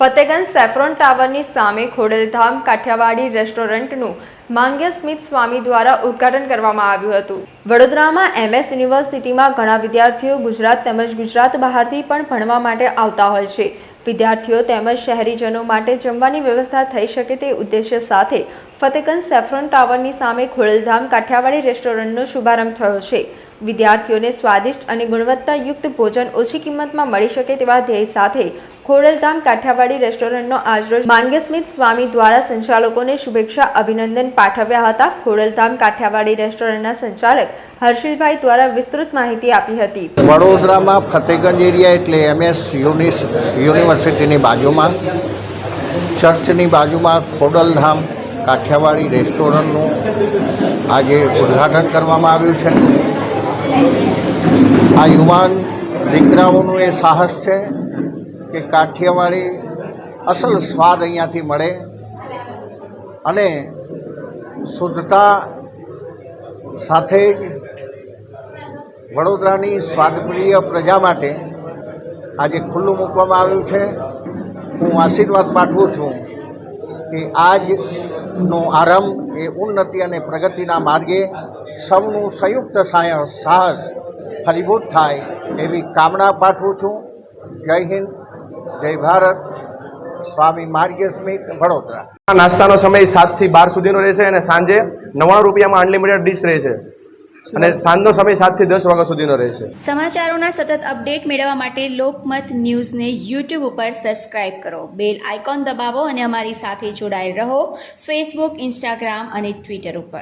Fatehganj saffron ટાવરની સામે ખોડલધામ કાઠિયાવાડી રેસ્ટોરન્ટનું માંગ્ય સ્મિત સ્વામી દ્વારા ઉદ્ઘાટન કરવામાં આવ્યું હતું. વડોદરામાં એમએસ યુનિવર્સિટીમાં ઘણા વિદ્યાર્થીઓ ગુજરાત તેમજ ગુજરાત બહારથી પણ ભણવા માટે આવતા હોય છે. વિદ્યાર્થીઓ તેમજ શહેરીજનો માટે જમવાની વ્યવસ્થા થઈ શકે તે ઉદ્દેશ્ય સાથે ફતેગંજ સેફ્રોન ટાવરની સામે ખોડલધામ કાઠિયાવાડી રેસ્ટોરન્ટનો શુભારંભ થયો છે. વિદ્યાર્થીઓને સ્વાદિષ્ટ અને ગુણવત્તાયુક્ત ભોજન ઓછી કિંમતમાં મળી શકે તેવા ધ્યેય સાથે ખોડલધામ કાઠિયાવાડી રેસ્ટોરન્ટનો આજરોજ માંગેસ્મિત સ્વામી દ્વારા સંચાલકોને શુભેચ્છા, અભિનંદન પાઠવ્યા હતા. ખોડલધામ કાઠિયાવાડી રેસ્ટોરન્ટના સંચાલક હર્ષિલભાઈ દ્વારા વિસ્તૃત માહિતી આપી હતી. વડોદરામાં ફતેગંજ એરિયા એટલે એમએસ યુનિસ યુનિવર્સિટીની બાજુમાં, ચર્ચની બાજુમાં ખોડલધામ કાઠિયાવાડી રેસ્ટોરન્ટનું આજે ઉદ્ઘાટન કરવામાં આવ્યું છે. આ યુવાન દીકરાઓનું એ સાહસ છે કે કાઠિયાવાડી અસલ સ્વાદ અહીંયાથી મળે અને શુદ્ધતા સાથે જ વડોદરાની સ્વાદપ્રિય પ્રજા માટે આજે ખુલ્લું મૂકવામાં આવ્યું છે. હું આશીર્વાદ પાઠવું છું કે આજનો આરંભ એ ઉન્નતિ અને પ્રગતિના માર્ગે સૌનું સંયુક્ત સાય- સાહસ ફલીભૂત થાય એવી કામના પાઠવું છું. જય હિન્દ. જય ભારત સ્વામી માર્ગ્ય સ્મિત વડોદરા. આ નાસ્તાનો સમય સાતથી બાર સુધીનો રહેશે અને સાંજે નવ્વાણું રૂપિયામાં અનલિમિટેડ ડીશ રહેશે. અને સાંજનો સમય સાતથી દસ વાગ્યા સુધીનો રહેશે. સમાચારોના સતત અપડેટ મેળવવા માટે લોકમત ન્યૂઝને યુટ્યુબ ઉપર સબસ્ક્રાઇબ કરો. બેલ આઇકોન દબાવો અને અમારી સાથે જોડાયેલ રહો. ફેસબુક ઇન્સ્ટાગ્રામ અને ટ્વિટર ઉપર.